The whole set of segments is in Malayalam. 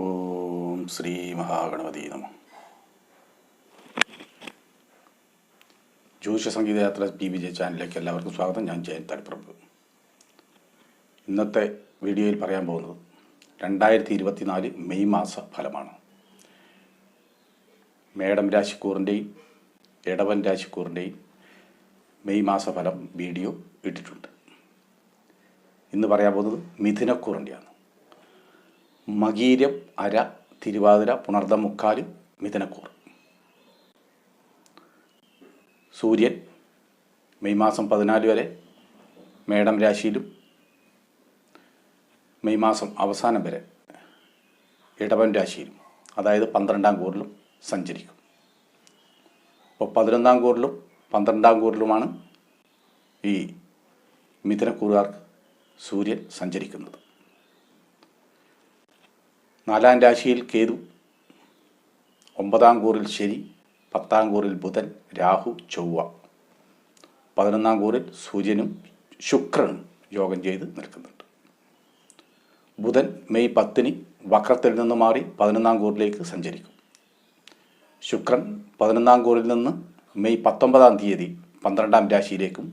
ഓം ശ്രീ മഹാഗണപതി നമ. ജ്യോതിഷ സംഗീതയാത്ര പി വിജയ ചാനലിലേക്ക് എല്ലാവർക്കും സ്വാഗതം. ഞാൻ ജയൻ തലപ്രഭു ഇന്നത്തെ വീഡിയോയിൽ പറയാൻ പോകുന്നത് രണ്ടായിരത്തി ഇരുപത്തിനാല് മെയ് മാസ ഫലമാണ്. മേഡം രാശിക്കൂറിന്റെയും ഇടവൻ രാശിക്കൂറിന്റെയും മെയ് മാസ ഫലം വീഡിയോ ഇട്ടിട്ടുണ്ട്. ഇന്ന് പറയാൻ പോകുന്നത് മിഥുനക്കൂറിന്റെയാണ് മകീരം അര തിരുവാതിര പുണർദം മുക്കാലും മിഥുനക്കൂർ. സൂര്യൻ മെയ് മാസം പതിനാല് വരെ മേടം രാശിയിലും മെയ് മാസം അവസാനം വരെ ഇടവൻ രാശിയിലും അതായത് പന്ത്രണ്ടാം കൂറിലും സഞ്ചരിക്കും. അപ്പോൾ പതിനൊന്നാം കൂറിലും പന്ത്രണ്ടാം കൂറിലുമാണ് ഈ മിഥുനക്കൂറുകാർക്ക് സൂര്യൻ സഞ്ചരിക്കുന്നത്. നാലാം രാശിയിൽ കേതു ഒമ്പതാം കൂറിൽ ശനി പത്താം കൂറിൽ ബുധൻ രാഹു ചൊവ്വ. പതിനൊന്നാം കൂറിൽ സൂര്യനും ശുക്രനും യോഗം ചെയ്ത് നിൽക്കുന്നുണ്ട്. ബുധൻ മെയ് പത്തിന് വക്രത്തിൽ നിന്ന് മാറി പതിനൊന്നാം കൂറിലേക്ക് സഞ്ചരിക്കും. ശുക്രൻ പതിനൊന്നാം കൂറിൽ നിന്ന് മെയ് പത്തൊമ്പതാം തീയതി പന്ത്രണ്ടാം രാശിയിലേക്കും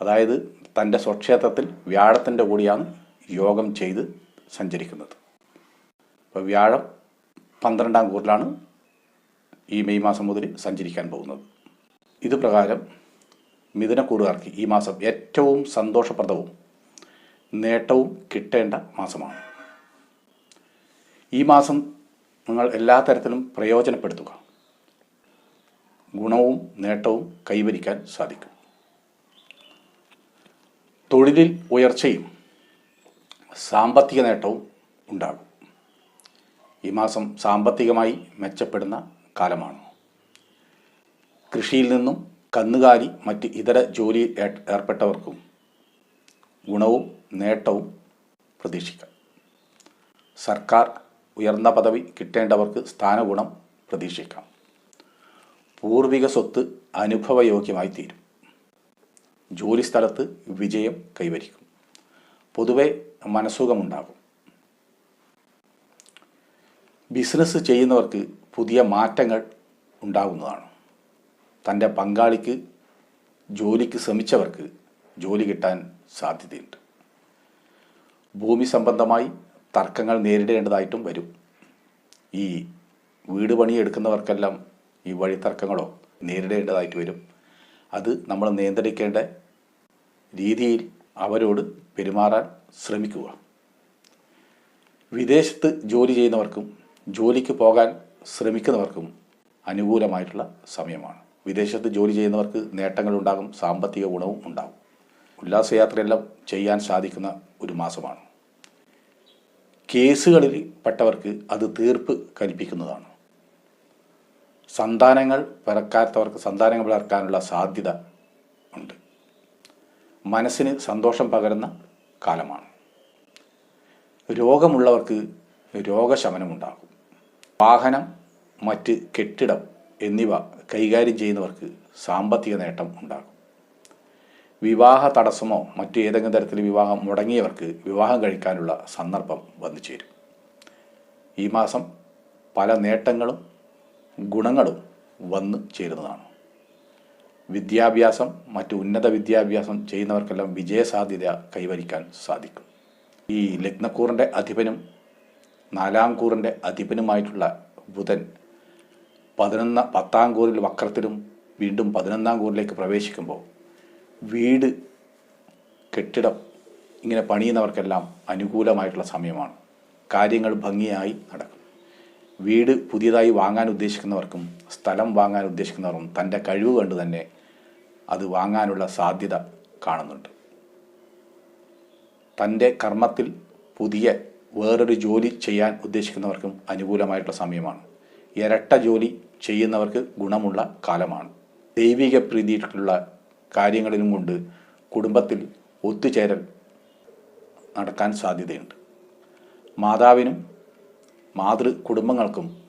അതായത് തന്റെ സ്വക്ഷേത്രത്തിൽ വ്യാഴത്തിന്റെ കൂടിയാണ് യോഗം ചെയ്ത് സഞ്ചരിക്കുന്നത്. അപ്പോൾ വ്യാഴം പന്ത്രണ്ടാം കൂറിലാണ് ഈ മെയ് മാസം മുതൽ സഞ്ചരിക്കാൻ പോകുന്നത്. ഇത് പ്രകാരം മിഥുനക്കൂറുകാർക്ക് ഈ മാസം ഏറ്റവും സന്തോഷപ്രദവും നേട്ടവും കിട്ടേണ്ട മാസമാണ്. ഈ മാസം നിങ്ങൾ എല്ലാ തരത്തിലും പ്രയോജനപ്പെടുത്തുക. ഗുണവും നേട്ടവും കൈവരിക്കാൻ സാധിക്കും. തൊഴിലിൽ ഉയർച്ചയും സാമ്പത്തിക നേട്ടവും ഉണ്ടാകും. ഈ മാസം സാമ്പത്തികമായി മെച്ചപ്പെടുന്ന കാലമാണ്. കൃഷിയിൽ നിന്നും കന്നുകാലി മറ്റ് ഇതര ജോലി ഏർ- ഏർപ്പെട്ടവർക്കും ഗുണവും നേട്ടവും പ്രതീക്ഷിക്കാം. സർക്കാർ ഉയർന്ന പദവി കിട്ടേണ്ടവർക്ക് സ്ഥാനഗുണം പ്രതീക്ഷിക്കാം. പൂർവിക സ്വത്ത് അനുഭവയോഗ്യമായി തീരും. ജോലിസ്ഥലത്ത് വിജയം കൈവരിക്കും. പൊതുവെ മനസ്സുഖമുണ്ടാകും. ബിസിനസ് ചെയ്യുന്നവർക്ക് പുതിയ മാറ്റങ്ങൾ ഉണ്ടാകുന്നതാണ് തന്റെ പങ്കാളിക്ക് ജോലിക്ക് ശ്രമിച്ചവർക്ക് ജോലി കിട്ടാൻ സാധ്യതയുണ്ട്. ഭൂമി സംബന്ധമായി തർക്കങ്ങൾ നേരിടേണ്ടതായിട്ടും വരും. ഈ വീട് പണിയെടുക്കുന്നവർക്കെല്ലാം ഈ വഴിത്തർക്കങ്ങളോ നേരിടേണ്ടതായിട്ട് വരും. അത് നമ്മൾ നിയന്ത്രിക്കേണ്ട രീതിയിൽ അവരോട് പെരുമാറാൻ ശ്രമിക്കുക. വിദേശത്ത് ജോലി ചെയ്യുന്നവർക്കും ജോലിക്ക് പോകാൻ ശ്രമിക്കുന്നവർക്കും അനുകൂലമായിട്ടുള്ള സമയമാണ്. വിദേശത്ത് ജോലി ചെയ്യുന്നവർക്ക് നേട്ടങ്ങളുണ്ടാകും സാമ്പത്തിക ഗുണവും ഉണ്ടാകും. ഉല്ലാസയാത്രയെല്ലാം ചെയ്യാൻ സാധിക്കുന്ന ഒരു മാസമാണ്. കേസുകളിൽ പെട്ടവർക്ക് അത് തീർപ്പ് കൽപ്പിക്കുന്നതാണ്. സന്താനങ്ങൾ പിറക്കാത്തവർക്ക് സന്താനങ്ങൾ പിറക്കാനുള്ള സാധ്യത ഉണ്ട്. മനസ്സിന് സന്തോഷം പകരുന്ന കാലമാണ്. രോഗമുള്ളവർക്ക് രോഗശമനമുണ്ടാകും. വാഹനം മറ്റ് കെട്ടിടം എന്നിവ കൈകാര്യം ചെയ്യുന്നവർക്ക് സാമ്പത്തിക നേട്ടം ഉണ്ടാകും. വിവാഹ തടസ്സമോ മറ്റു ഏതെങ്കിലും തരത്തിൽ വിവാഹം മുടങ്ങിയവർക്ക് വിവാഹം കഴിക്കാനുള്ള സന്ദർഭം വന്നു ചേരും. ഈ മാസം പല നേട്ടങ്ങളും ഗുണങ്ങളും വന്നു ചേരുന്നതാണ്. വിദ്യാഭ്യാസം മറ്റു ഉന്നത വിദ്യാഭ്യാസം ചെയ്യുന്നവർക്കെല്ലാം വിജയസാധ്യത കൈവരിക്കാൻ സാധിക്കും. ഈ ലഗ്നക്കൂറിന്റെ അധിപനും നാലാം കൂറിന്റെ അധിപനുമായിട്ടുള്ള ബുധൻ പതിനൊന്ന പത്താം കൂറിൽ വക്രത്തിലും വീണ്ടും പതിനൊന്നാം കൂറിലേക്ക് പ്രവേശിക്കുമ്പോൾ വീട് കെട്ടിടം ഇങ്ങനെ പണിയുന്നവർക്കെല്ലാം അനുകൂലമായിട്ടുള്ള സമയമാണ്. കാര്യങ്ങൾ ഭംഗിയായി നടക്കും. വീട് പുതിയതായി വാങ്ങാൻ ഉദ്ദേശിക്കുന്നവർക്കും സ്ഥലം വാങ്ങാൻ ഉദ്ദേശിക്കുന്നവർക്കും തന്റെ കഴിവ് കണ്ട് തന്നെ അത് വാങ്ങാനുള്ള സാധ്യത കാണുന്നുണ്ട്. തന്റെ കർമ്മത്തിൽ പുതിയ വേറൊരു ജോലി ചെയ്യാൻ ഉദ്ദേശിക്കുന്നവർക്കും അനുകൂലമായിട്ടുള്ള സമയമാണ്. ഇരട്ട ജോലി ചെയ്യുന്നവർക്ക് ഗുണമുള്ള കാലമാണ്. ദൈവിക പ്രീതിയിട്ടുള്ള കാര്യങ്ങളിലും കൊണ്ട് കുടുംബത്തിൽ ഒത്തുചേരൽ നടക്കാൻ സാധ്യതയുണ്ട്. മാതാവിനും മാതൃ കുടുംബങ്ങൾക്കും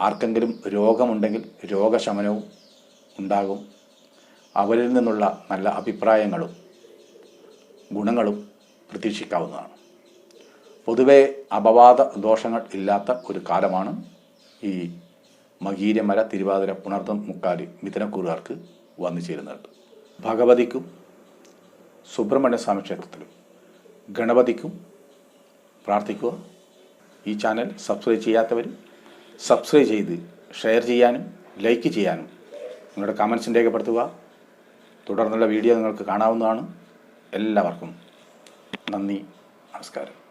ആർക്കെങ്കിലും രോഗമുണ്ടെങ്കിൽ രോഗശമനവും ഉണ്ടാകും. അവരിൽ നിന്നുള്ള നല്ല അഭിപ്രായങ്ങളും ഗുണങ്ങളും പ്രതീക്ഷിക്കാവുന്നതാണ്. പൊതുവെ അപവാദ ദോഷങ്ങൾ ഇല്ലാത്ത ഒരു കാലമാണ് ഈ മകീരമല തിരുവാതിര പുണർത്തം മുക്കാലി മിഥുനക്കൂറുകാർക്ക് വന്നു ചേരുന്നത്. ഭഗവതിക്കും സുബ്രഹ്മണ്യ സ്വാമി ക്ഷേത്രത്തിലും ഗണപതിക്കും പ്രാർത്ഥിക്കുക. ഈ ചാനൽ സബ്സ്ക്രൈബ് ചെയ്യാത്തവർ സബ്സ്ക്രൈബ് ചെയ്ത് ഷെയർ ചെയ്യാനും ലൈക്ക് ചെയ്യാനും നിങ്ങളുടെ കമൻസ് രേഖപ്പെടുത്തുക. തുടർന്നുള്ള വീഡിയോ നിങ്ങൾക്ക് കാണാവുന്നതാണ്. എല്ലാവർക്കും നന്ദി നമസ്കാരം.